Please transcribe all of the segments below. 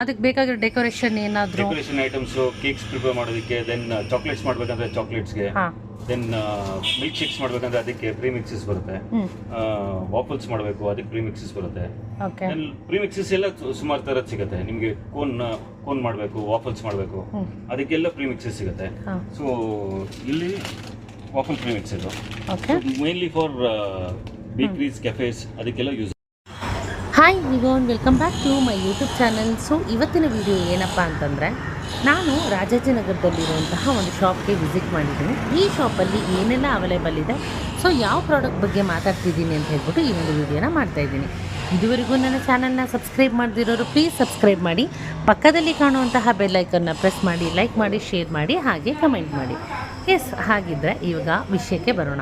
ಅದಕ್ಕೆ ಬೇಕಾಗಿರೋ ಡೆಕೋರೇಷನ್ ಏನಾದರೂ? ಡೆಕೋರೇಷನ್ ಐಟಮ್ಸ್ ಕೇಕ್ಸ್ ಪ್ರಿಪೇರ್ ಮಾಡೋದಕ್ಕೆ ದೆನ್ ಚಾಕ್ಲೇಟ್ಸ್ ಮಾಡ್ಬೇಕಂದ್ರೆ ಚಾಕ್ಲೇಟ್ಸ್ಗೆ ದೆನ್ ಮಿಲ್ಕ್ ಶೇಕ್ಸ್ ಮಾಡ್ಬೇಕಂದ್ರೆ ಅದಕ್ಕೆ ಪ್ರೀ ಮಿಕ್ಸಸ್ ಬರುತ್ತೆ ವಾಫಲ್ಸ್ ಮಾಡಬೇಕು ಅದಕ್ಕೆ ಪ್ರೀ ಮಿಕ್ಸಸ್ ಬರುತ್ತೆ. ಓಕೆ ದೆನ್ ಪ್ರೀ ಮಿಕ್ಸಸ್ ಎಲ್ಲ ಸುಮಾರು ಥರದ್ದು ಸಿಗುತ್ತೆ. ನಿಮಗೆ ಕೋನ್ ಕೋನ್ ಮಾಡಬೇಕು ವಾಫಲ್ಸ್ ಮಾಡಬೇಕು ಅದಕ್ಕೆಲ್ಲ ಪ್ರೀ ಮಿಕ್ಸಸ್ ಸಿಗುತ್ತೆ ಸೊ ಇಲ್ಲಿ ವಾಫಲ್ ಪ್ರೀ ಮಿಕ್ಸ್ ಇದು okay mainly for bakeries cafes ಅದಕ್ಕೆಲ್ಲ use hi ವಿಗೋನ್ welcome back to my YouTube channel so ಇವತ್ತಿನ ವಿಡಿಯೋ ಏನಪ್ಪ ಅಂತಂದರೆ, ನಾನು ರಾಜಾಜಿನಗರದಲ್ಲಿರುವಂತಹ ಒಂದು ಶಾಪ್ಗೆ ವಿಸಿಟ್ ಮಾಡಿದ್ದೀನಿ. ಈ ಶಾಪಲ್ಲಿ ಏನೆಲ್ಲ ಅವೈಲೇಬಲ್ ಇದೆ? ಸೊ ಯಾವ ಪ್ರಾಡಕ್ಟ್ ಬಗ್ಗೆ ಮಾತಾಡ್ತಿದ್ದೀನಿ ಅಂತ ಹೇಳ್ಬಿಟ್ಟು ಈ ಒಂದು ವಿಡಿಯೋನ ಮಾಡ್ತಾ ಇದ್ದೀನಿ. ಇದುವರೆಗೂ ನನ್ನ ಚಾನಲ್ನ ಸಬ್ಸ್ಕ್ರೈಬ್ ಮಾಡದಿರೋರು ಪ್ಲೀಸ್ ಸಬ್ಸ್ಕ್ರೈಬ್ ಮಾಡಿ. ಪಕ್ಕದಲ್ಲಿ ಕಾಣುವಂತಹ ಬೆಲ್ ಐಕನ್ನ ಪ್ರೆಸ್ ಮಾಡಿ ಲೈಕ್ ಮಾಡಿ ಶೇರ್ ಮಾಡಿ, ಹಾಗೆ ಕಮೆಂಟ್ ಮಾಡಿ. ಎಸ್ ಹಾಗಿದ್ದರೆ ಇವಾಗ ವಿಷಯಕ್ಕೆ ಬರೋಣ.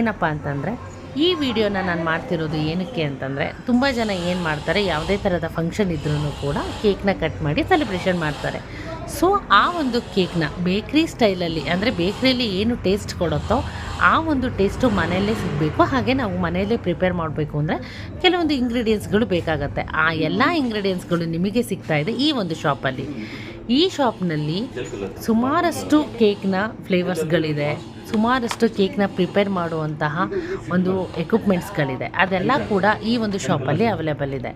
ಏನಪ್ಪ ಅಂತಂದರೆ ಈ ವಿಡಿಯೋನ ನಾನು ಮಾಡ್ತಿರೋದು ಏನಕ್ಕೆ ಅಂತಂದರೆ, ತುಂಬ ಜನ ಏನು ಮಾಡ್ತಾರೆ, ಯಾವುದೇ ಥರದ ಫಂಕ್ಷನ್ ಇದ್ರೂ ಕೂಡ ಕೇಕ್ನ ಕಟ್ ಮಾಡಿ ಸೆಲೆಬ್ರೇಷನ್ ಮಾಡ್ತಾರೆ. ಸೊ ಆ ಒಂದು ಕೇಕ್ನ ಬೇಕ್ರಿ ಸ್ಟೈಲಲ್ಲಿ ಅಂದರೆ ಬೇಕ್ರಿಯಲ್ಲಿ ಏನು ಟೇಸ್ಟ್ ಕೊಡುತ್ತೋ, ಆ ಒಂದು ಟೇಸ್ಟು ಮನೆಯಲ್ಲೇ ಸಿಗಬೇಕು. ಹಾಗೆ ನಾವು ಮನೆಯಲ್ಲೇ ಪ್ರಿಪೇರ್ ಮಾಡಬೇಕು ಅಂದರೆ ಕೆಲವೊಂದು ಇಂಗ್ರೀಡಿಯೆಂಟ್ಸ್ಗಳು ಬೇಕಾಗುತ್ತೆ. ಆ ಎಲ್ಲ ಇಂಗ್ರೀಡಿಯೆಂಟ್ಸ್ಗಳು ನಿಮಗೆ ಸಿಗ್ತಾ ಇದೆ ಈ ಒಂದು ಶಾಪಲ್ಲಿ ಈ ಶಾಪ್ನಲ್ಲಿ ಸುಮಾರಷ್ಟು ಕೇಕ್ನ ಫ್ಲೇವರ್ಸ್ಗಳಿದೆ ಸುಮಾರಷ್ಟು ಕೇಕ್ನ ಪ್ರಿಪೇರ್ ಮಾಡುವಂತಹ ಒಂದು ಎಕ್ವಿಪ್ಮೆಂಟ್ಸ್ಗಳಿದೆ ಅದೆಲ್ಲ ಕೂಡ ಈ ಒಂದು ಶಾಪಲ್ಲಿ ಅವೈಲೇಬಲ್ ಇದೆ.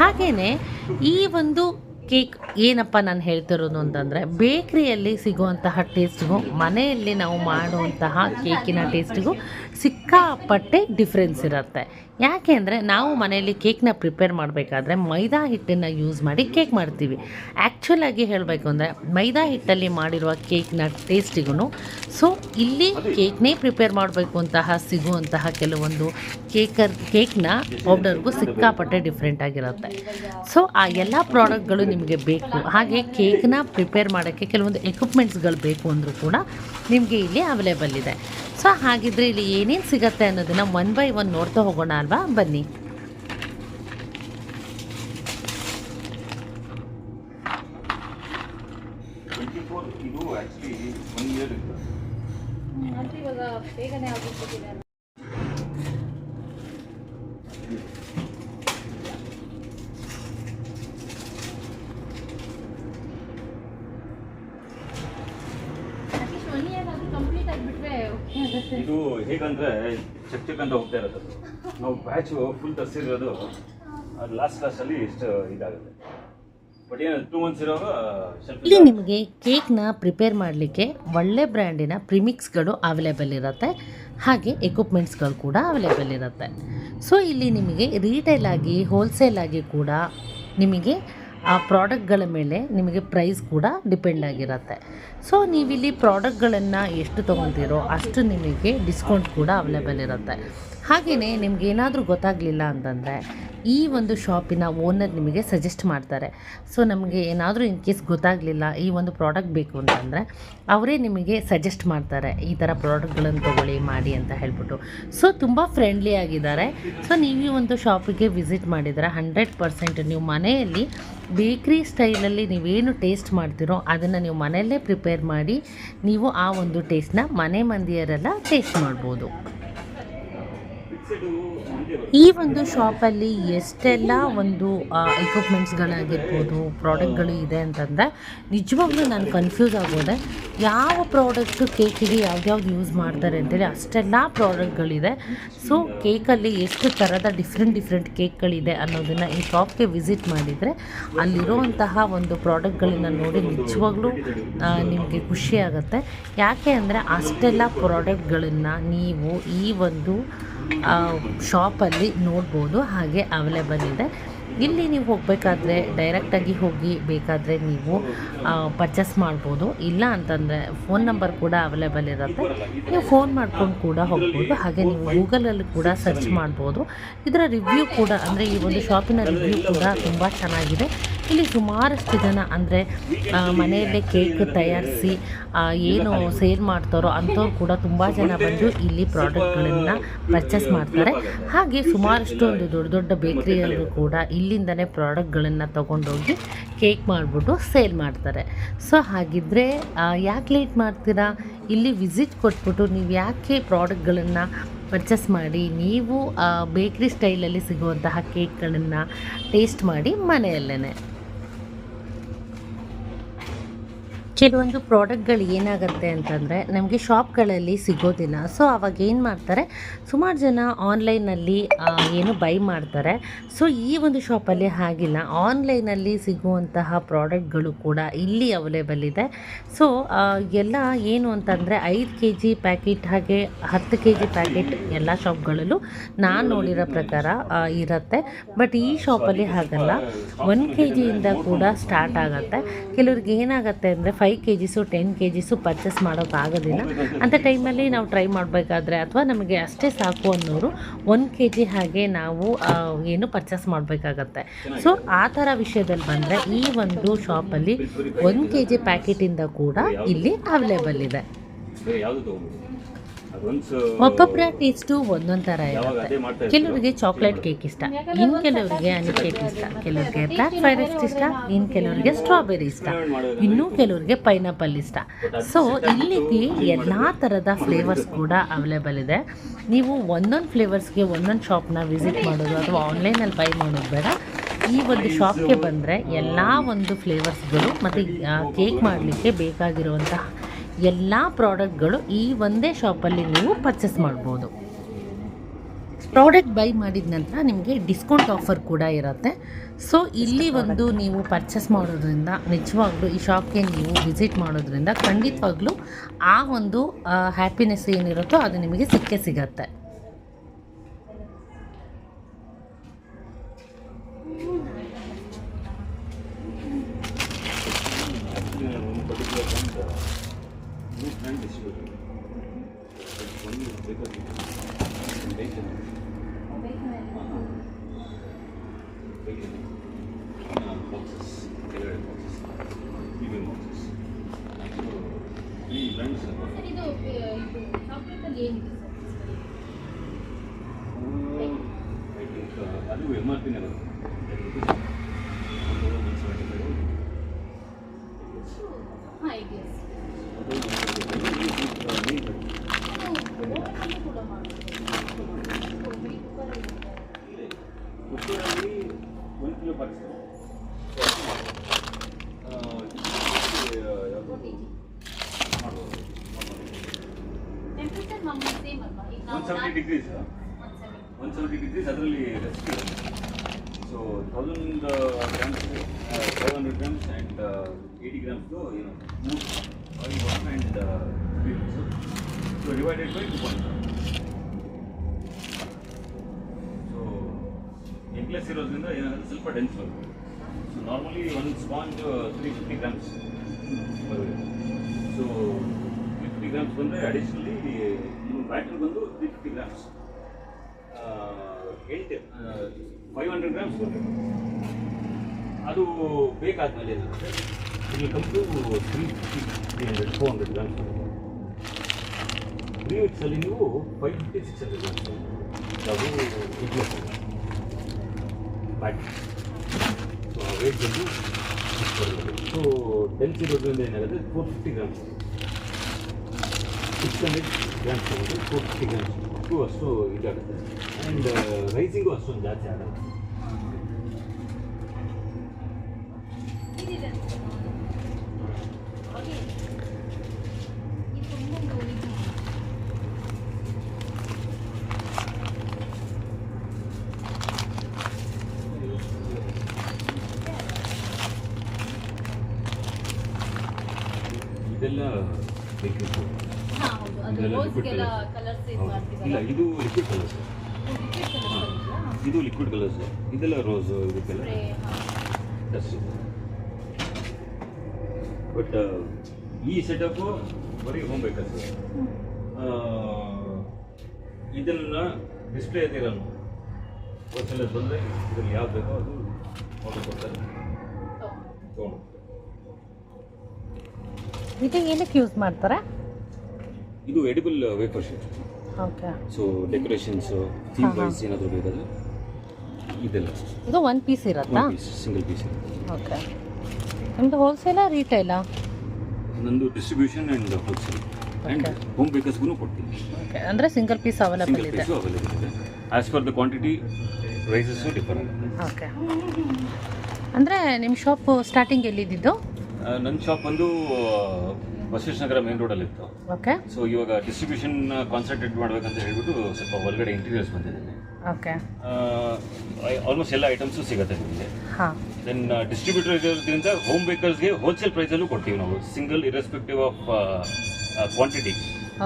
ಹಾಗೆಯೇ ಈ ಒಂದು ಕೇಕ್ ಏನಪ್ಪ ನಾನು ಹೇಳ್ತಿರೋದು ಅಂತಂದರೆ ಬೇಕ್ರಿಯಲ್ಲಿ ಸಿಗುವಂತಹ ಟೇಸ್ಟ್ಗೂ ಮನೆಯಲ್ಲಿ ನಾವು ಮಾಡುವಂತಹ ಕೇಕಿನ ಟೇಸ್ಟಿಗೂ ಸಿಕ್ಕಾಪಟ್ಟೆ ಡಿಫ್ರೆನ್ಸ್ ಇರುತ್ತೆ. ಯಾಕೆ ಅಂದರೆ ನಾವು ಮನೆಯಲ್ಲಿ ಕೇಕ್ನ ಪ್ರಿಪೇರ್ ಮಾಡಬೇಕಾದ್ರೆ ಮೈದಾ ಹಿಟ್ಟನ್ನು ಯೂಸ್ ಮಾಡಿ ಕೇಕ್ ಮಾಡ್ತೀವಿ. ಆ್ಯಕ್ಚುಲಾಗಿ ಹೇಳಬೇಕು ಅಂದರೆ ಮೈದಾ ಹಿಟ್ಟಲ್ಲಿ ಮಾಡಿರುವ ಕೇಕ್ನ ಟೇಸ್ಟಿಗೂ ಸೊ ಇಲ್ಲಿ ಕೇಕ್ನೇ ಪ್ರಿಪೇರ್ ಮಾಡಬೇಕು ಅಂತಹ ಸಿಗುವಂತಹ ಕೆಲವೊಂದು ಕೇಕರ್ ಕೇಕ್ನ ಪೌಡರ್ಗೂ ಸಿಕ್ಕಾಪಟ್ಟೆ ಡಿಫ್ರೆಂಟ್ ಆಗಿರುತ್ತೆ. ಸೊ ಆ ಎಲ್ಲ ಪ್ರಾಡಕ್ಟ್ಗಳು ನಿಮಗೆ ಬೇಕು. ಹಾಗೆ ಕೇಕ್ನ ಪ್ರಿಪೇರ್ ಮಾಡೋಕ್ಕೆ ಕೆಲವೊಂದು ಎಕ್ವಿಪ್ಮೆಂಟ್ಸ್ಗಳು ಬೇಕು ಅಂದರೂ ಕೂಡ ನಿಮಗೆ ಇಲ್ಲಿ ಅವೈಲೇಬಲ್ ಇದೆ. ಸೊ ಹಾಗಿದ್ರೆ ಇಲ್ಲಿ ಏನೇನು ಸಿಗತ್ತೆ ಅನ್ನೋದನ್ನು ಒನ್ ಬೈ ಒನ್ ನೋಡ್ತಾ ಹೋಗೋಣ ಅಲ್ವಾ? ಬನ್ನಿ. ಟ್ವೆಂಟಿ ಫೋರ್ ಇದು ಆ್ಯಕ್ಚುಲಿ ಒನ್ ಇಯರ್ ಇತ್ತು. ಇದು ಹೇಗಂದ್ರೆ ಅಂತ ಹೋಗ್ತಾ ಇರೋದು. ನಾವು ಬ್ಯಾಚು ಫುಲ್ ತರಿಸಿರೋದು ಅದು ಲಾಸ್ಟ್ ಲಾಸ್ಟಲ್ಲಿ ಇಷ್ಟು ಇದಾಗುತ್ತೆ. ಬಟ್ ಮಂತ್ಸ್ ಇಲ್ಲಿ ನಿಮಗೆ ಕೇಕ್ನ ಪ್ರಿಪೇರ್ ಮಾಡಲಿಕ್ಕೆ ಒಳ್ಳೆ ಬ್ರ್ಯಾಂಡಿನ ಪ್ರಿಮಿಕ್ಸ್ಗಳು ಅವೈಲೇಬಲ್ ಇರುತ್ತೆ. ಹಾಗೆ ಎಕ್ವಿಪ್ಮೆಂಟ್ಸ್ಗಳು ಕೂಡ ಅವೈಲೇಬಲ್ ಇರುತ್ತೆ. ಸೊ ಇಲ್ಲಿ ನಿಮಗೆ ರೀಟೇಲ್ ಆಗಿ ಹೋಲ್ಸೇಲ್ ಆಗಿ ಕೂಡ ನಿಮಗೆ ಆ ಪ್ರಾಡಕ್ಟ್ಗಳ ಮೇಲೆ ನಿಮಗೆ ಪ್ರೈಸ್ ಕೂಡ ಡಿಪೆಂಡ್ ಆಗಿರುತ್ತೆ. ಸೊ, ನೀವಿಲ್ಲಿ ಪ್ರಾಡಕ್ಟ್ಗಳನ್ನು ಎಷ್ಟು ತೊಗೊತೀರೋ ಅಷ್ಟು ನಿಮಗೆ ಡಿಸ್ಕೌಂಟ್ ಕೂಡ ಅವೈಲೇಬಲ್ ಇರುತ್ತೆ. ಹಾಗೆಯೇ ನಿಮ್ಗೆ ಏನಾದರೂ ಗೊತ್ತಾಗಲಿಲ್ಲ ಅಂತಂದರೆ ಈ ಒಂದು ಶಾಪಿನ ಓನರ್ ನಿಮಗೆ ಸಜೆಸ್ಟ್ ಮಾಡ್ತಾರೆ. ಸೊ ನಮಗೆ ಏನಾದರೂ ಇನ್ ಕೇಸ್ ಗೊತ್ತಾಗಲಿಲ್ಲ ಈ ಒಂದು ಪ್ರಾಡಕ್ಟ್ ಬೇಕು ಅಂತಂದರೆ ಅವರೇ ನಿಮಗೆ ಸಜೆಸ್ಟ್ ಮಾಡ್ತಾರೆ ಈ ಥರ ಪ್ರಾಡಕ್ಟ್ಗಳನ್ನು ತೊಗೊಳ್ಳಿ, ಮಾಡಿ ಅಂತ ಹೇಳ್ಬಿಟ್ಟು. ಸೊ ತುಂಬ ಫ್ರೆಂಡ್ಲಿ ಆಗಿದ್ದಾರೆ. ಸೊ ನೀವು ಈ ಒಂದು ಶಾಪಿಗೆ ವಿಸಿಟ್ ಮಾಡಿದರೆ ಹಂಡ್ರೆಡ್ ಪರ್ಸೆಂಟ್ ನೀವು ಮನೆಯಲ್ಲಿ ಬೇಕ್ರಿ ಸ್ಟೈಲಲ್ಲಿ ನೀವೇನು ಟೇಸ್ಟ್ ಮಾಡ್ತೀರೋ ಅದನ್ನು ನೀವು ಮನೆಯಲ್ಲೇ ಪ್ರಿಪೇರ್ ಮಾಡಿ ನೀವು ಆ ಒಂದು ಟೇಸ್ಟ್ನ ಮನೆ ಮಂದಿಯರೆಲ್ಲ ಟೇಸ್ಟ್ ಮಾಡ್ಬೋದು. ಈ ಒಂದು ಶಾಪಲ್ಲಿ ಎಷ್ಟೆಲ್ಲ ಒಂದು ಎಕ್ವಿಪ್ಮೆಂಟ್ಸ್ಗಳಾಗಿರ್ಬೋದು ಪ್ರಾಡಕ್ಟ್ಗಳು ಇದೆ ಅಂತಂದರೆ ನಿಜವಾಗ್ಲೂ ನಾನು ಕನ್ಫ್ಯೂಸ್ ಆಗೋದೆ ಯಾವ ಪ್ರಾಡಕ್ಟು ಕೇಕಿಗೆ ಯಾವ್ದ್ಯಾವ್ದು ಯೂಸ್ ಮಾಡ್ತಾರೆ ಅಂತೇಳಿ ಅಷ್ಟೆಲ್ಲ ಪ್ರಾಡಕ್ಟ್ಗಳಿದೆ ಸೊ ಕೇಕಲ್ಲಿ ಎಷ್ಟು ಥರದ ಡಿಫ್ರೆಂಟ್ ಡಿಫ್ರೆಂಟ್ ಕೇಕ್ಗಳಿದೆ ಅನ್ನೋದನ್ನು ಈ ಶಾಪ್ಗೆ ವಿಸಿಟ್ ಮಾಡಿದರೆ ಅಲ್ಲಿರುವಂತಹ ಒಂದು ಪ್ರಾಡಕ್ಟ್ಗಳನ್ನ ನೋಡಿ ನಿಜವಾಗ್ಲೂ ನಿಮಗೆ ಖುಷಿ ಆಗುತ್ತೆ. ಯಾಕೆ ಅಂದರೆ ಅಷ್ಟೆಲ್ಲ ಪ್ರಾಡಕ್ಟ್ಗಳನ್ನು ನೀವು ಈ ಒಂದು ಶಾಪಲ್ಲಿ ನೋಡ್ಬೋದು ಹಾಗೆ ಅವೈಲೇಬಲ್ ಇದೆ. ಇಲ್ಲಿ ನೀವು ಹೋಗಬೇಕಾದ್ರೆ ಡೈರೆಕ್ಟಾಗಿ ಹೋಗಿ ಬೇಕಾದರೆ ನೀವು ಪರ್ಚೇಸ್ ಮಾಡ್ಬೋದು. ಇಲ್ಲ ಅಂತಂದರೆ ಫೋನ್ ನಂಬರ್ ಕೂಡ ಅವೈಲೇಬಲ್ ಇರುತ್ತೆ. ನೀವು ಫೋನ್ ಮಾಡ್ಕೊಂಡು ಕೂಡ ಹೋಗ್ಬೋದು. ಹಾಗೆ ನೀವು ಗೂಗಲಲ್ಲಿ ಕೂಡ ಸರ್ಚ್ ಮಾಡ್ಬೋದು. ಇದರ ರಿವ್ಯೂ ಕೂಡ ಅಂದರೆ ಈ ಒಂದು ಶಾಪಿನ ರಿವ್ಯೂ ಕೂಡ ತುಂಬ ಚೆನ್ನಾಗಿದೆ. ಇಲ್ಲಿ ಸುಮಾರಷ್ಟು ಜನ ಅಂದರೆ ಮನೆಯಲ್ಲೇ ಕೇಕ್ ತಯಾರಿಸಿ ಏನು ಸೇಲ್ ಮಾಡ್ತಾರೋ ಅಂಥವ್ರು ಕೂಡ ತುಂಬ ಜನ ಬಂದು ಇಲ್ಲಿ ಪ್ರಾಡಕ್ಟ್ಗಳನ್ನು ಪರ್ಚೇಸ್ ಮಾಡ್ತಾರೆ. ಹಾಗೆ ಸುಮಾರಷ್ಟು ಒಂದು ದೊಡ್ಡ ದೊಡ್ಡ ಬೇಕ್ರಿಯಲ್ಲೂ ಕೂಡ ಇಲ್ಲಿಂದನೇ ಪ್ರಾಡಕ್ಟ್ಗಳನ್ನು ತೊಗೊಂಡೋಗಿ ಕೇಕ್ ಮಾಡಿಬಿಟ್ಟು ಸೇಲ್ ಮಾಡ್ತಾರೆ. ಸೊ ಹಾಗಿದ್ದರೆ ಯಾಕೆ ಲೇಟ್ ಮಾಡ್ತೀರಾ? ಇಲ್ಲಿ ವಿಸಿಟ್ ಕೊಟ್ಬಿಟ್ಟು ನೀವು ಯಾಕೆ ಪ್ರಾಡಕ್ಟ್ಗಳನ್ನು ಪರ್ಚೇಸ್ ಮಾಡಿ, ನೀವು ಬೇಕ್ರಿ ಸ್ಟೈಲಲ್ಲಿ ಸಿಗುವಂತಹ ಕೇಕ್ಗಳನ್ನು ಟೇಸ್ಟ್ ಮಾಡಿ ಮನೆಯಲ್ಲೇ ಕೆಲವೊಂದು ಪ್ರಾಡಕ್ಟ್ಗಳು ಏನಾಗುತ್ತೆ ಅಂತಂದರೆ ನಮಗೆ ಶಾಪ್ಗಳಲ್ಲಿ ಸಿಗೋದಿಲ್ಲ ಸೊ ಅವಾಗ ಏನು ಮಾಡ್ತಾರೆ? ಸುಮಾರು ಜನ ಆನ್ಲೈನಲ್ಲಿ ಏನು ಬೈ ಮಾಡ್ತಾರೆ. ಸೊ ಈ ಒಂದು ಶಾಪಲ್ಲಿ ಹಾಗಿಲ್ಲ. ಆನ್ಲೈನಲ್ಲಿ ಸಿಗುವಂತಹ ಪ್ರಾಡಕ್ಟ್ಗಳು ಕೂಡ ಇಲ್ಲಿ ಅವೈಲೇಬಲ್ ಇದೆ. ಸೊ ಎಲ್ಲ ಏನು ಅಂತಂದರೆ ಐದು ಕೆ ಜಿ ಪ್ಯಾಕೆಟ್ ಹಾಗೆ ಹತ್ತು ಕೆ ಜಿ ಪ್ಯಾಕೆಟ್ ಎಲ್ಲ ಶಾಪ್ಗಳಲ್ಲೂ ನಾನು ನೋಡಿರೋ ಪ್ರಕಾರ ಇರುತ್ತೆ. ಬಟ್ ಈ ಶಾಪಲ್ಲಿ ಹಾಗಲ್ಲ. ಒನ್ ಕೆ ಜಿಯಿಂದ ಕೂಡ ಸ್ಟಾರ್ಟ್ ಆಗುತ್ತೆ. ಕೆಲವ್ರಿಗೆ ಏನಾಗುತ್ತೆ ಅಂದರೆ five K Gs ten K Gs purchase ಮಾಡೋಕ್ಕಾಗೋದಿಲ್ಲ ಅಂಥ ಟೈಮಲ್ಲಿ ನಾವು ಟ್ರೈ ಮಾಡಬೇಕಾದ್ರೆ ಅಥವಾ ನಮಗೆ ಅಷ್ಟೇ ಸಾಕು ಅನ್ನೋರು ಒಂದು ಕೆ ಜಿ ಹಾಗೆ ನಾವು ಏನು ಪರ್ಚೇಸ್ ಮಾಡಬೇಕಾಗತ್ತೆ. ಸೊ ಆ ಥರ ವಿಷಯದಲ್ಲಿ ಬಂದರೆ ಈ ಒಂದು ಶಾಪಲ್ಲಿ ಒಂದು ಕೆ ಜಿ ಪ್ಯಾಕೆಟಿಂದ ಕೂಡ ಇಲ್ಲಿ ಅವೈಲೇಬಲ್ ಇದೆ. ಒಬ್ಬೊಬ್ಬರ ಟೇಸ್ಟು ಒಂದೊಂದು ಥರ ಇರುತ್ತೆ. ಕೆಲವರಿಗೆ ಚಾಕ್ಲೇಟ್ ಕೇಕ್ ಇಷ್ಟ. ಇನ್ನು ಕೆಲವರಿಗೆ ಹನಿ ಕೇಕ್ ಇಷ್ಟ. ಕೆಲವರಿಗೆ ಬ್ಲ್ಯಾಕ್ ಫಾರೆಸ್ಟ್ ಇಷ್ಟ. ಇನ್ನು ಕೆಲವರಿಗೆ ಸ್ಟ್ರಾಬೆರಿ ಇಷ್ಟ. ಇನ್ನೂ ಕೆಲವರಿಗೆ ಪೈನಾಪಲ್ ಇಷ್ಟ. ಸೊ ಇಲ್ಲಿಗೆ ಎಲ್ಲ ಥರದ ಫ್ಲೇವರ್ಸ್ ಕೂಡ ಅವೈಲೇಬಲ್ ಇದೆ. ನೀವು ಒಂದೊಂದು ಫ್ಲೇವರ್ಸ್ಗೆ ಒಂದೊಂದು ಶಾಪ್ನ ವಿಸಿಟ್ ಮಾಡೋದು ಅಥವಾ ಆನ್ಲೈನಲ್ಲಿ ಬೈ ಮಾಡೋದು ಬೇಡ. ಈ ಒಂದು ಶಾಪ್ಗೆ ಬಂದರೆ ಎಲ್ಲ ಒಂದು ಫ್ಲೇವರ್ಸ್ಗಳು ಮತ್ತು ಕೇಕ್ ಮಾಡಲಿಕ್ಕೆ ಬೇಕಾಗಿರುವಂತಹ ಎಲ್ಲ ಪ್ರಾಡಕ್ಟ್ಗಳು ಈ ಒಂದೇ ಶಾಪಲ್ಲಿ ನೀವು ಪರ್ಚೇಸ್ ಮಾಡ್ಬೋದು. ಪ್ರಾಡಕ್ಟ್ ಬೈ ಮಾಡಿದ ನಂತರ ನಿಮಗೆ ಡಿಸ್ಕೌಂಟ್ ಆಫರ್ ಕೂಡ ಇರುತ್ತೆ. ಸೊ ಇಲ್ಲಿ ಒಂದು ನೀವು ಪರ್ಚೇಸ್ ಮಾಡೋದ್ರಿಂದ ನಿಜವಾಗ್ಲೂ ಈ ಶಾಪ್ಗೆ ನೀವು ವಿಸಿಟ್ ಮಾಡೋದ್ರಿಂದ ಖಂಡಿತವಾಗ್ಲೂ ಆ ಒಂದು ಹ್ಯಾಪಿನೆಸ್ ಏನಿರುತ್ತೋ ಅದು ನಿಮಗೆ ಸಿಕ್ಕೇ ಸಿಗತ್ತೆ. ಒಂದು particular brand new brand distributor ಒಂದು ಬೇಕಾದ್ರೆ ಬೇಕು ಬಾಕ್ಸಸ್ ಕೆಳಗಡೆ ಬಾಕ್ಸಸ್ ಪ್ರೀಮಿಯಂ ಬಾಕ್ಸಸ್ ಈ ಬ್ರ್ಯಾಂಡ್ಸ್ ಐ ಥಿಂಕ್ ಅದು ಎಮ್ ಆರ್ ಪಿನೇ ಬರುತ್ತೆ degrees one seventy degrees ಅದರಲ್ಲಿ ಇರುತ್ತೆ so thousand grams five hundred grams and eighty ಗ್ರಾಮ್ಸ್ದು ಏನು ಮೂರು oil water and beans so divided by two point so eggless ಇರೋದ್ರಿಂದ ಏನಾಗುತ್ತೆ? ಸ್ವಲ್ಪ ಡೆನ್ಸ್ ಬರುತ್ತೆ. ಸೊ ನಾರ್ಮಲಿ ಒಂದು ಸ್ಪಾಂಜ್ ತ್ರೀ ಫಿಫ್ಟಿ ಗ್ರಾಮ್ಸ್ ಬರುತ್ತೆ ಸೊ ಫಿಫ್ಟಿ ಗ್ರಾಮ್ಸ್ ಬಂದರೆ ಅಡಿಷ್ನಲಿ ನಿಮ್ಮ ಬ್ಯಾಟ್ರಿ ಬಂದು ತ್ರೀ ಫಿಫ್ಟಿ ಗ್ರಾಮ್ಸ್ ಎಂಟು ಫೈವ್ ಹಂಡ್ರೆಡ್ ಗ್ರಾಮ್ಸ್ ಬರುತ್ತೆ ಅದು ಬೇಕಾದ್ಮೇಲೆ ಇಲ್ಲಿ ಕಂಪ್ಲು three fifty three hundred four hundred grams three ವೀಕ್ಸಲ್ಲಿ ನೀವು five fifty six hundred grams ಅದು ಇಡ್ಲೆಸ್ ಬ್ಯಾಟ್ರಿ ಸೊ ವೇಟ್ ಬಂದು ಸೊ ಡೆನ್ಸ್ ಇರೋದ್ರಿಂದ ಏನಾಗುತ್ತೆ? Four fifty grams six hundred grams ತಗೊಂಡು ಫೋರ್ ಫಿಫ್ಟಿ ಗ್ರಾಮ್ಸ್ ಅಷ್ಟು ಅಷ್ಟು ಇದಾಗುತ್ತೆ ಆ್ಯಂಡ್ ರೈಸಿಂಗು ಅಷ್ಟೊಂದು ಜಾಸ್ತಿ ಆಗಲ್ಲ ಇದೆಲ್ಲ ಬೇಕಿತ್ತು ಕಲರ್ಸ್. ಇಲ್ಲ ಇದು ಲಿಕ್ವಿಡ್ ಕಲರ್ಸ್ ಇದು ಲಿಕ್ವಿಡ್ ಕಲರ್ಸ್ ಇದೆಲ್ಲ ರೋಸ್ ಇದಕ್ಕೆಲ್ಲ. ಬಟ್ ಈ ಸೆಟಪ್ಪು ಬರೀ ಹೋಮ್. ಸರ್ ಇದನ್ನ ಡಿಸ್ಪ್ಲೇ ಇದಿರಲ್ಲ ಒಂದ್ಸಲ ಬಂದರೆ ಇದ್ರಲ್ಲಿ ಯಾವ್ದು ಬೇಕೋ ಅದು ಆರ್ಡರ್ ಕೊಡ್ತಾರೆ. ತೊಗೊಂಡು. ಇದು ಏನಕ್ಕೆ ಯೂಸ್ ಮಾಡ್ತಾರೆ? ಇದು edible wafer sheet okay so decorations theme. Wise ಏನಾದರೂ ಬೇಕಾದ್ರೆ ಇದೆಲ್ಲ. ಇದು ಒನ್ ಪೀಸ್ ಇರುತ್ತಾ? ಸಿಂಗಲ್ ಪೀಸ್ ಓಕೆ ನಿಮ್ಮದು ಹೋಲ್ಸೇಲಾ ರೀಟೇಲಾ ನಂದು distribution and wholesale and home ಬೇಕರ್ಸ್ಗೂ ಕೊಡ್ತೀನಿ. ಓಕೆ ಅಂದರೆ ಸಿಂಗಲ್ ಪೀಸ್ ಅವೈಲೇಬಲ್ ಇದೆ. ಅವೈಲೇಬಲ್ ಇದೆ. As the quantity prices differ ಆಗುತ್ತೆ. ಓಕೆ ಅಂದರೆ ನಿಮ್ಮ ಶಾಪ್ ಸ್ಟಾರ್ಟಿಂಗ್ ಎಲ್ಲಿದ್ದಿದ್ದು? ನನ್ನ ಶಾಪ್ ಬಂದು ಬಸವೇಶ್ವರ ನಗರ ಮೇನ್ ಅಲ್ಲಿ ಇತ್ತು. ಓಕೆ ಸೊ ಇವಾಗ ಡಿಸ್ಟ್ರಿಬ್ಯೂಷನ್ ಕಾನ್ಸಂಟ್ರೇಟ್ ಮಾಡ್ಬೇಕಂತ ಹೇಳ್ಬಿಟ್ಟು ಸ್ವಲ್ಪ ಹೊರಗಡೆ ಇಂಟೀರಿಯರ್ಸ್ ಬಂದಿದ್ದೀನಿ. ಓಕೆ ಆಲ್ಮೋಸ್ಟ್ ಎಲ್ಲ ಐಟಮ್ಸು ಸಿಗುತ್ತೆ ನಿಮಗೆ. ದೆನ್ ಡಿಸ್ಟ್ರಿಬ್ಯೂಟರ್ ಇರೋದ್ರಿಂದ ಹೋಮ್ ಬೇಕರ್ಸ್ಗೆ ಹೋಲ್ಸೇಲ್ ಪ್ರೈಸಲ್ಲೂ ಕೊಡ್ತೀವಿ ನಾವು. Single irrespective of quantity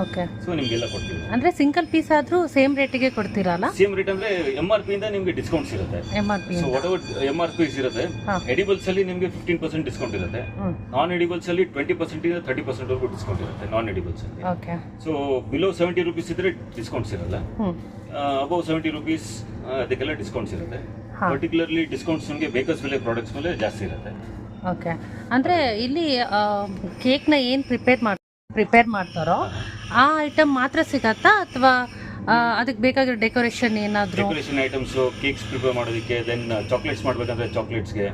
okay so ನಿಮಗೆಲ್ಲ ಕೊಡ್ತೀವಿ. ಅಂದ್ರೆ ಸಿಂಗಲ್ ಪೀಸ್ ಆದ್ರೂ ಸೇಮ್ ರೇಟಿಗೆ ಕೊಡ್ತೀರಲ್ಲ? ಸೇಮ್ ರೇಟ್ ಅಂದ್ರೆ ಎಂ ಆರ್ ಇಂದ ನಿಮಗೆ ಡಿಸ್ಕೌಂಟ್ಸ್ ಇರುತ್ತೆ. M R P so whatever M R Ps ಇರುತ್ತೆ ಎಡಿಬಲ್ಸ್ ಅಲ್ಲಿ ನಿಮಗೆ ಫಿಫ್ಟೀನ್ ಪರ್ಸೆಂಟ್ ಡಿಸ್ಕೌಂಟ್ ಇರುತ್ತೆ. ನಾನ್ ಎಡಿಬಲ್ಸ್ ಅಲ್ಲಿ ಟ್ವೆಂಟಿ ಪರ್ಸೆಂಟ್ ಇಂದ ತರ್ಟಿ ಪರ್ಸೆಂಟ್ ವರೆಗೂ ಡಿಸ್ಕೌಂಟ್ ಇರುತ್ತೆ ನಾನ್ ಎಡಿಬಲ್ಸ್ ಅಲ್ಲಿ. Okay so below seventy rupees ಇದ್ರೆ ಡಿಸ್ಕೌಂಟ್ಸ್ ಇರಲ್ಲ. ಅಬೌವ್ ಸೆವೆಂಟಿ ರುಪೀಸ್ ಅದಕ್ಕೆಲ್ಲ ಡಿಸ್ಕೌಂಟ್ಸ್ ಇರುತ್ತೆ. ಪರ್ಟಿಕ್ಯುಲರ್ಲಿ ಡಿಸ್ಕೌಂಟ್ಸ್ ನಿಮಗೆ ಬೇಕರ್ಸ್ ಬೆಲೆ ಪ್ರಾಡಕ್ಟ್ಸ್ ಮೇಲೆ ಜಾಸ್ತಿ ಇರುತ್ತೆ. ಓಕೆ ಅಂದರೆ ಇಲ್ಲಿ ಕೇಕ್ನ ಏನು ಪ್ರಿಪೇರ್ ಮಾಡಿ ಪ್ರಿಪೇರ್ ಮಾಡ್ತಾರೋ ಆ ಐಟಮ್ ಮಾತ್ರ ಸಿಗತ್ತಾ? ಅಥವಾ ಅದಕ್ಕೆ ಬೇಕಾಗಿರೋ ಡೆಕೋರೇಷನ್ ಏನಾದರೂ? ಡೆಕೋರೇಷನ್ ಐಟಮ್ಸ್ ಕೇಕ್ಸ್ ಪ್ರಿಪೇರ್ ಮಾಡೋದಕ್ಕೆ ದೆನ್ ಚಾಕ್ಲೇಟ್ಸ್ ಮಾಡ್ಬೇಕಂದ್ರೆ ಚಾಕ್ಲೇಟ್ಸ್ಗೆ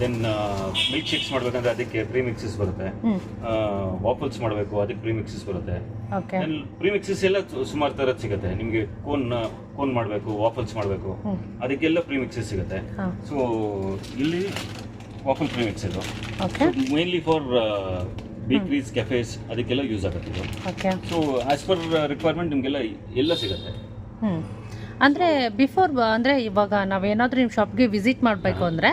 ದೆನ್ ಮಿಲ್ಕ್ ಶೇಕ್ಸ್ ಮಾಡ್ಬೇಕಂದ್ರೆ ಅದಕ್ಕೆ ಪ್ರೀ ಮಿಕ್ಸಸ್ ಬರುತ್ತೆ ವಾಫಲ್ಸ್ ಮಾಡಬೇಕು ಅದಕ್ಕೆ ಪ್ರೀ ಮಿಕ್ಸಸ್ ಬರುತ್ತೆ. ಓಕೆ ಪ್ರೀ ಮಿಕ್ಸಸ್ ಎಲ್ಲ ಸುಮಾರು ಥರದ್ದು ಸಿಗುತ್ತೆ. ನಿಮಗೆ ಕೋನ್ ಕೋನ್ ಮಾಡಬೇಕು ವಾಫಲ್ಸ್ ಮಾಡಬೇಕು ಅದಕ್ಕೆಲ್ಲ ಪ್ರೀ ಮಿಕ್ಸಸ್ ಸಿಗುತ್ತೆ ಸೊ ಇಲ್ಲಿ ವಾಫಲ್ ಪ್ರೀ ಮಿಕ್ಸ್ ಇದು okay mainly for bakeries cafes ಅದಕ್ಕೆಲ್ಲ ಯೂಸ್ ಆಗುತ್ತೆ ಇದು. Okay so as per requirement ನಿಮಗೆಲ್ಲ ಎಲ್ಲ ಸಿಗುತ್ತೆ. ಅಂದ್ರೆ ಅಂದರೆ ಬಿಫೋರ್ ಅಂದ್ರೆ ಇವಾಗ ನಾವೇನಾದರೂ ನಿಮ್ಮ ಶಾಪ್ಗೆ ವಿಸಿಟ್ ಮಾಡಬೇಕು ಅಂದ್ರೆ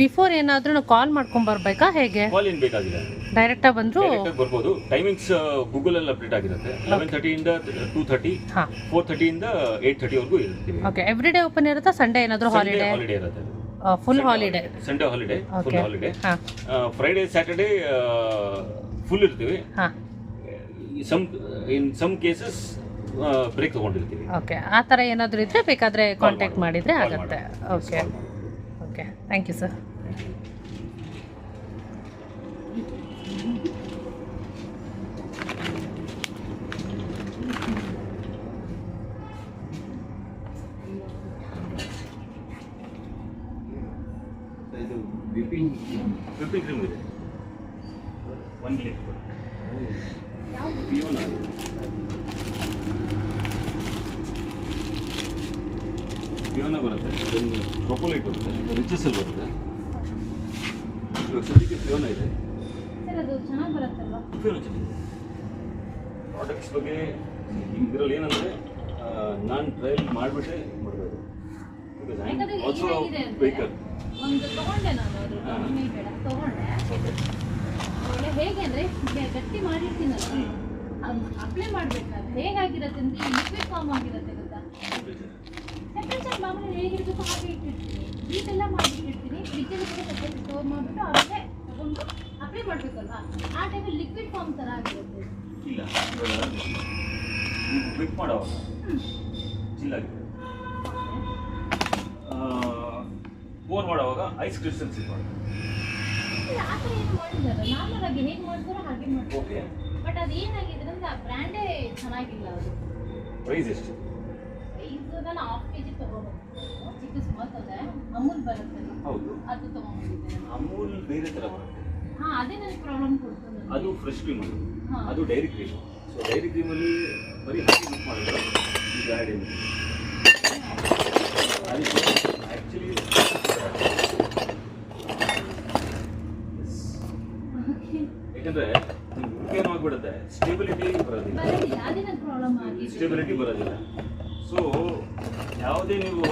ಬಿಫೋರ್ ಏನಾದ್ರೂ ನಾವು ಕಾಲ್ ಮಾಡ್ಕೊಂಬರ್ಬೇಕಾ ಹೇಗೆ? ಕಾಲ್ ಏನು ಬೇಕಾಗಿಲ್ಲ ಡೈರೆಕ್ಟಾಗಿ ಬಂದರೂ ಬರ್ಬೋದು. ಟೈಮಿಂಗ್ಸ್ ಗೂಗಲಲ್ಲಿ ಅಪ್ಡೇಟ್ ಆಗಿರುತ್ತೆ. ಲೆವೆನ್ ತರ್ಟಿಯಿಂದ ಟೂ ತರ್ಟಿ ಹಾಂ. ಫೋರ್ ತರ್ಟಿಯಿಂದ ಏಟ್ ತರ್ಟಿವರೆಗೂ ಇರ್ತೀವಿ ಓಕೆ ಎವ್ರಿ ಡೇ ಓಪನ್ ಇರುತ್ತಾ? ಸಂಡೇ ಏನಾದರೂ ಹಾಲಿಡೇ ಹಾಲಿಡೇ ಇರುತ್ತೆ. Full holiday Sunday holiday full okay holiday ಹಾಂ. ಫ್ರೈಡೇ ಸ್ಯಾಟರ್ಡೇ ಫುಲ್ ಇರ್ತೀವಿ. ಹಾಂ. Some in some cases break ತಗೊಂಡಿರ್ತೀವಿ. Okay ಆ ಥರ ಏನಾದರೂ ಇದ್ದರೆ ಬೇಕಾದರೆ ಕಾಂಟ್ಯಾಕ್ಟ್ ಮಾಡಿದರೆ ಆಗುತ್ತೆ. Okay. Okay. Thank you sir one minute ಪಿಯೋನ ಬರುತ್ತೆ. ಅದನ್ನು ಪ್ರೊಪೋಲೈಟ್ ಬರುತ್ತೆ. ರಿಚಸ್ ಅಲ್ಲಿ ಬರುತ್ತೆ. ಇವಾಗ ಸದ್ಯಕ್ಕೆ ಪಿಯೋನ ಇದೆ. ಅದು ಚೆನ್ನಾಗಿ ಬರುತ್ತಲ್ವಾ? ಪಿಯೋನ ಚೆನ್ನಾಗಿದೆ. ಪ್ರಾಡಕ್ಟ್ಸ್ ಬಗ್ಗೆ ಇದರಲ್ಲಿ ಏನಂದರೆ ನಾನು ಟ್ರಯಲ್ ಮಾಡಿಬಿಟ್ಟೆ ಮಾಡಬೇಕು ಬಿಕಾಸ್ ಐ ಆಲ್ಸೋ ಒಂದು ತಗೊಂಡೆ ನಾನು ತಗೊಂಡೆ. ಹೇಗೆ ಅಂದ್ರೆ ಗಟ್ಟಿ ಮಾಡಿರ್ತೀನಲ್ಲ ಅಪ್ಲೈ ಮಾಡ್ಬೇಕಾದ್ರೆ ಹೇಗಾಗಿರತ್ತೆ ಅಂದ್ರೆ ಲಿಕ್ವಿಡ್ ಫಾರ್ಮ್ ಆಗಿರುತ್ತೆ ಗೊತ್ತಾ? ಟೆಂಪ್ರೇಚರ್ ಮಾಮೂಲಿ ಹೇಗಿರ್ಬೇಕು ಹಾಗೆ ಇಟ್ಟಿರ್ತೀನಿ. ಹೀಟ್ ಎಲ್ಲ ಮಾಡಿಟ್ಟಿರ್ತೀನಿ ಫ್ರಿಜ್ಜಲ್ಲಿ ಕೂಡ ಸ್ವಲ್ಪ ಸ್ಟೋರ್ ಮಾಡಿಬಿಟ್ಟು ಆಮೇಲೆ ತಗೊಂಡು ಅಪ್ಲೈ ಮಾಡ್ಬೇಕಲ್ವಾ? ಆ ಟೈಮಲ್ಲಿ ಲಿಕ್ವಿಡ್ ಫಾರ್ಮ್ ಥರ ಆಗಿರುತ್ತೆ. ಇಲ್ಲ ಚಿಲ್ಲಾಗಿದೆ ಪೋರ್ ಮಾಡುವಾಗ ಐಸ್ ಕ್ರಿಸ್ಟಲ್ಸ್ ಇದು ಮಾಡಿ ಇಲ್ಲ, ಆ ಥರ ಏನು ಮಾಡಿದ್ದಾರೆ ನಾರ್ಮಲ್ ಆಗಿ ಹೇಗೆ ಮಾಡ್ತಾರೋ ಹಾಗೆ ಮಾಡ್ತಾರೆ. ಬಟ್ ಅದು ಏನಾಗಿದೆ ಅಂದ್ರೆ ಆ ಬ್ರ್ಯಾಂಡೇ ಚೆನ್ನಾಗಿಲ್ಲ ಅದು. ಪ್ರೈಸ್ ಎಷ್ಟು? ಇದು ನಾನು ಹಾಫ್ ಕೆ ಜಿ ತೊಗೊಬೇಕು ಚಿಕ್ಕ ಸುಮಾರ್ತದೆ ಅಮೂಲ್ ಬರುತ್ತಲ್ಲ ಹೌದು. ಅದು ತೊಗೊಂಡ್ಬಂದಿದ್ದೆ ಅಮೂಲ್ ಬೇರೆ ಥರ ಬರುತ್ತೆ. ಹಾಂ ಅದೇ ನನಗೆ ಪ್ರಾಬ್ಲಮ್ ಕೊಡ್ತು ನನಗೆ. ಅದು ಫ್ರೆಶ್ ಕ್ರೀಮ್ ಅದು. ಹಾ. ಅದು ಡೈರಿ ಕ್ರೀಮ್ ಸೊ ಡೈರಿ ಕ್ರೀಮಲ್ಲಿ ಬರೀ ಹಾಕಿ ಮಿಕ್ಸ್ ಮಾಡಿದ್ರೆ ಇದು ಆ್ಯಡ್ ಆ್ಯಕ್ಚುಲಿ Okay. ಯಾಕಂದರೆ ಏನು ಆಗಿಬಿಡುತ್ತೆ ಸ್ಟೇಬಿಲಿಟಿ ಬರೋದಿಲ್ಲ. ಸ್ಟೇಬಿಲಿಟಿ ಬರೋದಿಲ್ಲ. ಸೊ ಯಾವುದೇ ನೀವು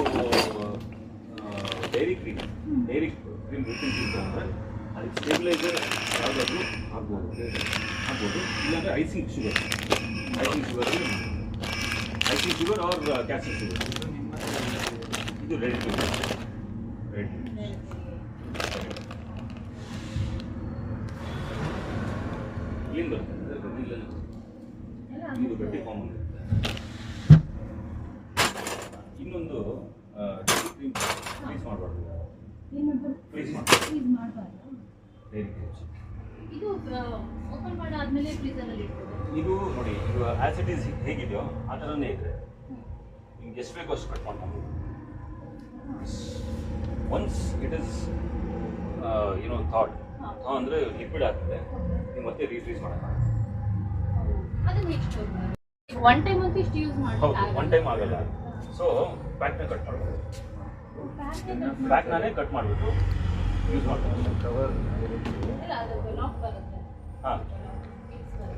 ಡೈರಿ ಕ್ರೀಮ್ ಡೈರಿ ಕ್ರೀಮ್ ತಗೊಂಡ್ರೆ ಅದಕ್ಕೆ ಸ್ಟೇಬಿಲೈಸರ್ ಯಾವುದಾದ್ರೂ ಆಗ್ಬೋದು ಆಗ್ಬೋದು ಇಲ್ಲಾಂದರೆ icing sugar icing sugar icing sugar or calcium sugar ಇದು ರೆಡ್ ಕ್ರೀಮ್ ರೆಡಿ ಇಲ್ಲಿಂದ ಬರುತ್ತೆ. ಇದು ಗಟ್ಟಿ ಫಾರ್ಮ್ ಆಗಿರುತ್ತೆ ಇನ್ನೊಂದು ಕ್ರೀಮ್ ಫ್ರೀಸ್ ಮಾಡಬಾರ್ದು. ಫ್ರೀಸ್ ಮಾಡಬಾರ್ದು. ಇದು ಓಪನ್ ಮಾಡಾದ್ಮೇಲೆ ಫ್ರೀಸರಲ್ಲಿ ಇಡ್ಬೋದು. ಇದು ನೋಡಿ ಈಗ ಆಸ್ ಇಟ್ ಈಸ್ ಹೇಗಿದೆಯೋ ಆ ಥರನೇ ಇದೆ ನಿಮ್ಗೆ ಎಷ್ಟು ಬೇಕೋ ಅಷ್ಟು ಕಟ್ ಮಾಡ್ಕೊಂಡು ಒನ್ಸ್ ಇಟ್ ಇಸ್ ಏನೋ ಥಾಟ್ ಥಾ ಅಂದರೆ ಲಿಕ್ವಿಡ್ ಆಗ್ತದೆ. ನೀವು ಮತ್ತೆ ರೀಫ್ರೀಸ್ ಮಾಡೋಣ ಒನ್ ಟೈಮ್ ಅಂತೂ ಇಷ್ಟು ಯೂಸ್ ಹೌದು ಒನ್ ಟೈಮ್ ಆಗಲ್ಲ. ಸೊ ಪ್ಯಾಕ್ನ ಕಟ್ ಮಾಡ್ಬೋದು. ಪ್ಯಾಕ್ ನಾನೇ ಕಟ್ ಮಾಡಬೇಕು ಯೂಸ್ ಮಾಡಬೇಕು ಕವರ್ ಇಲ್ಲ ಅದು ಲಾಕ್ ಹಾಂ.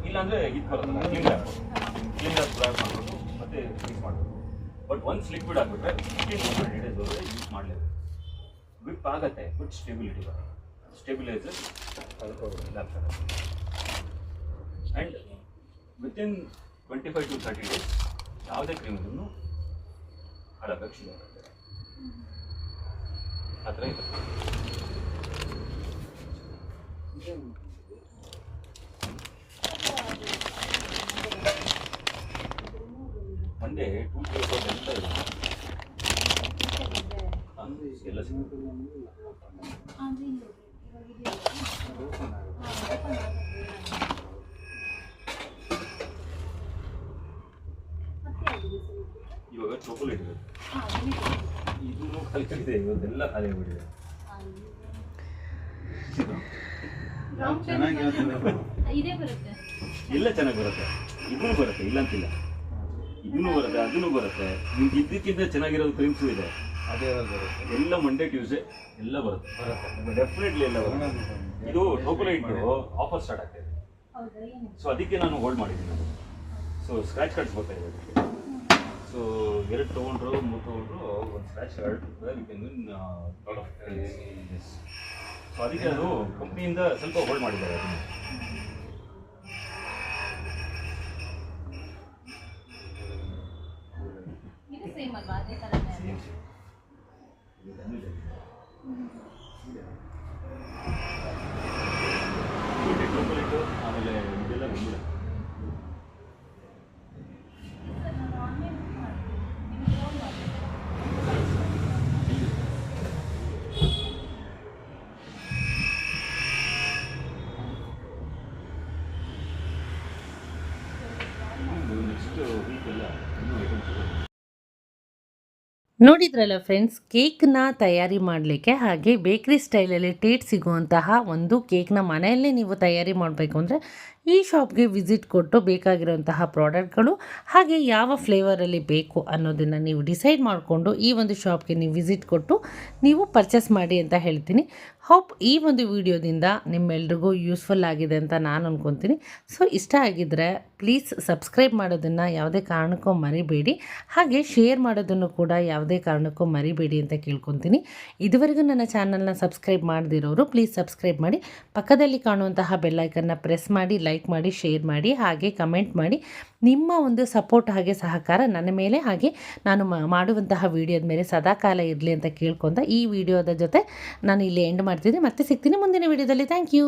ಇಲ್ಲಾಂದರೆ ಇದು ಬರುತ್ತಲ್ಲ cling wrap cling wrap wrap ಮಾಡ್ಬೋದು ಮತ್ತೆ ಮಿಕ್ಸ್ ಮಾಡ್ಬೋದು. ಬಟ್ ಒನ್ಸ್ ಲಿಕ್ವಿಡ್ ಆಗಿಬಿಟ್ರೆ ಫಿಫ್ಟೀನ್ ಟು ಟ್ವೆಂಟಿ ಡೇಸ್ ವರೆಗೆ ಯೂಸ್ ಮಾಡಲೇಬೇಕು. ವಿಪ್ ಆಗುತ್ತೆ ಬಟ್ ಸ್ಟೆಬಿಲಿಟಿ ಬರುತ್ತೆ. Stabiliser lap and within twenty five to thirty days ಯಾವುದೇ ಕ್ರೀಮ್ ಇದನ್ನು ಹಾಳಾಗಕ್ಕೆ ಶುರು ಆಗುತ್ತೆ. ಆ ಥರ ಇದೆ. ಮಂಡೇ ಟೂ ಡೇಸ್ ಫೋರ್ ಎಂತ ಇಲ್ಲ ಎಲ್ಲ ಸಿಗುತ್ತೆ. ಚಾಕೊಲೇಟ್ ಇದೆ. ಇದೂ ಖಾಲಿ ಇದೆ ಇವತ್ತೆಲ್ಲ ಖಾಲಿ ಆಗಿಬಿಟ್ಟಿದೆ. ಇದೇ ಬರುತ್ತೆ. ಎಲ್ಲ ಚೆನ್ನಾಗಿ ಬರುತ್ತೆ. ಇದೂ ಬರುತ್ತೆ ಇಲ್ಲ ಅಂತಿಲ್ಲ. ಇದೂ ಬರುತ್ತೆ ಅದೂ ಬರುತ್ತೆ. ನಿಮ್ಗೆ ಇದಕ್ಕಿಂತ ಚೆನ್ನಾಗಿರೋದು ಕ್ರೀಮ್ಸು ಇದೆ. ಅದೇ ಬರುತ್ತೆ. ಎಲ್ಲ ಮಂಡೇ ಟ್ಯೂಸ್ಡೇ ಎಲ್ಲ ಬರುತ್ತೆ. ಬರುತ್ತೆ. ಡೆಫಿನೆಟ್ಲಿ ಎಲ್ಲ ಬರುತ್ತೆ. ಇದು ಟೋಕೊಲೈಟ್ ಆಫರ್ ಸ್ಟಾರ್ಟ್ ಆಗ್ತಾ ಇದೆ. ಹೌದಾ ಸೊ ಅದಕ್ಕೆ ನಾನು ಹೋಲ್ಡ್ ಮಾಡಿದ್ದೀನಿ. ಸೊ ಸ್ಕ್ರಾಚ್ ಕಾರ್ಡ್ಸ್ ಬರ್ತಾ ಇದೆ ಅದಕ್ಕೆ. ಸೊ ಎರಡು ತೊಗೊಂಡ್ರು, ಮೂರು ತೊಗೊಂಡ್ರು, ಒಂದು ಆಫ್ ಸೊ ಅದಕ್ಕೆ ಅದು ಕಂಪ್ನಿಯಿಂದ ಸ್ವಲ್ಪ ಹೋಲ್ಡ್ ಮಾಡಿದ್ದಾರೆ ಅದನ್ನು. ನೋಡಿದ್ರಲ್ಲ ಫ್ರೆಂಡ್ಸ್ ಕೇಕ್ನ ತಯಾರಿ ಮಾಡಲಿಕ್ಕೆ ಹಾಗೆ ಬೇಕ್ರಿ ಸ್ಟೈಲಲ್ಲಿ ಟೇಟ್ ಸಿಗುವಂತಹ ಒಂದು ಕೇಕ್ನ ಮನೆಯಲ್ಲೇ ನೀವು ತಯಾರಿ ಮಾಡಬೇಕು ಅಂದರೆ ಈ ಶಾಪ್ಗೆ ವಿಸಿಟ್ ಕೊಟ್ಟು ಬೇಕಾಗಿರುವಂತಹ ಪ್ರಾಡಕ್ಟ್ಗಳು ಹಾಗೆ ಯಾವ ಫ್ಲೇವರಲ್ಲಿ ಬೇಕು ಅನ್ನೋದನ್ನು ನೀವು ಡಿಸೈಡ್ ಮಾಡಿಕೊಂಡು ಈ ಒಂದು ಶಾಪ್ಗೆ ನೀವು ವಿಸಿಟ್ ಕೊಟ್ಟು ನೀವು ಪರ್ಚೇಸ್ ಮಾಡಿ ಅಂತ ಹೇಳ್ತೀನಿ. ಹೋಪ್ ಈ ಒಂದು ವಿಡಿಯೋದಿಂದ ನಿಮ್ಮೆಲ್ರಿಗೂ ಯೂಸ್ಫುಲ್ ಆಗಿದೆ ಅಂತ ನಾನು ಅಂದ್ಕೊತೀನಿ ಸೊ, ಇಷ್ಟ ಆಗಿದ್ದರೆ ಪ್ಲೀಸ್ ಸಬ್ಸ್ಕ್ರೈಬ್ ಮಾಡೋದನ್ನು ಯಾವುದೇ ಕಾರಣಕ್ಕೂ ಮರಿಬೇಡಿ. ಹಾಗೆ ಶೇರ್ ಮಾಡೋದನ್ನು ಕೂಡ ಯಾವುದೇ ಕಾರಣಕ್ಕೂ ಮರಿಬೇಡಿ ಅಂತ ಕೇಳ್ಕೊತೀನಿ. ಇದುವರೆಗೂ ನನ್ನ ಚಾನಲ್ನ ಸಬ್ಸ್ಕ್ರೈಬ್ ಮಾಡದಿರೋರು ಪ್ಲೀಸ್ ಸಬ್ಸ್ಕ್ರೈಬ್ ಮಾಡಿ. ಪಕ್ಕದಲ್ಲಿ ಕಾಣುವಂತಹ ಬೆಲ್ಲೈಕನ್ನ ಪ್ರೆಸ್ ಮಾಡಿ, ಲೈಕ್ ಮಾಡಿ ಶೇರ್ ಮಾಡಿ, ಹಾಗೆ ಕಮೆಂಟ್ ಮಾಡಿ. ನಿಮ್ಮ ಒಂದು ಸಪೋರ್ಟ್ ಹಾಗೆ ಸಹಕಾರ ನನ್ನ ಮೇಲೆ, ಹಾಗೆ ನಾನು ಮಾಡುವಂತಹ ವಿಡಿಯೋದ ಮೇಲೆ ಸದಾಕಾಲ ಇರಲಿ ಅಂತ ಕೇಳ್ಕೊತ ಈ ವಿಡಿಯೋದ ಜೊತೆ ನಾನು ಇಲ್ಲಿ ಎಂಡ್ ಮಾಡ್ತಿದ್ದೆ. ಮತ್ತೆ ಸಿಗ್ತೀನಿ ಮುಂದಿನ ವಿಡಿಯೋದಲ್ಲಿ ಥ್ಯಾಂಕ್ ಯು